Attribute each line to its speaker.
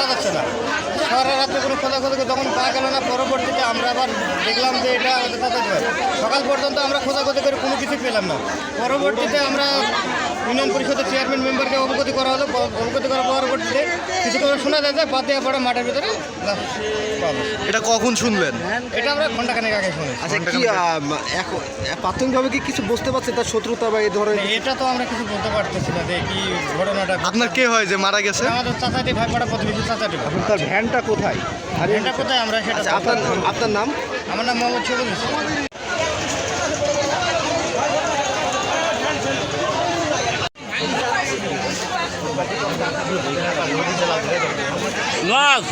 Speaker 1: পাওয়া যাচ্ছে না। সারা রাত্রে কোনো খোঁজা করে যখন পাওয়া গেল না। পরবর্তীতে আমরা আবার দেখলাম যে এটা। সকাল পর্যন্ত আমরা খোঁজাখোঁজি করে কোনো কিছু পেলাম না। পরবর্তীতে আমরা ইউনিয়ন পরিষদের চেয়ারম্যান মেম্বারকে অবগতি করা হলো অবগতি করার পরবর্তীতে কিছুক্ষণ শোনা যায় যে বাদ দেওয়া পড়ে মাঠের ভিতরে।
Speaker 2: এটা কখন শুনলেন?
Speaker 1: এটা আমরা ঘন্টাখানেক আগে শুনেছি।
Speaker 3: আচ্ছা কি এখন প্রাথমিকভাবে কি কিছু বুঝতে পারছেন তার শত্রুতা বা এই ধরনের?
Speaker 1: এটা তো আমরা কিছু বলতে পারতেছি না যে কি ঘটনাটা
Speaker 2: আপনার কে হয় যে মারা গেছে?
Speaker 1: আমাদের চাচাটি ভাই পড়া প্রতিবেশী চাচাটি ভাই।
Speaker 3: তার ভ্যানটা কোথায়? আর
Speaker 1: এটা কোথায়? আমরা সেটা
Speaker 3: আচ্ছা আপনার আপনার নাম?
Speaker 1: আমার নাম মোহাম্মদ শহীদুল
Speaker 4: Nós!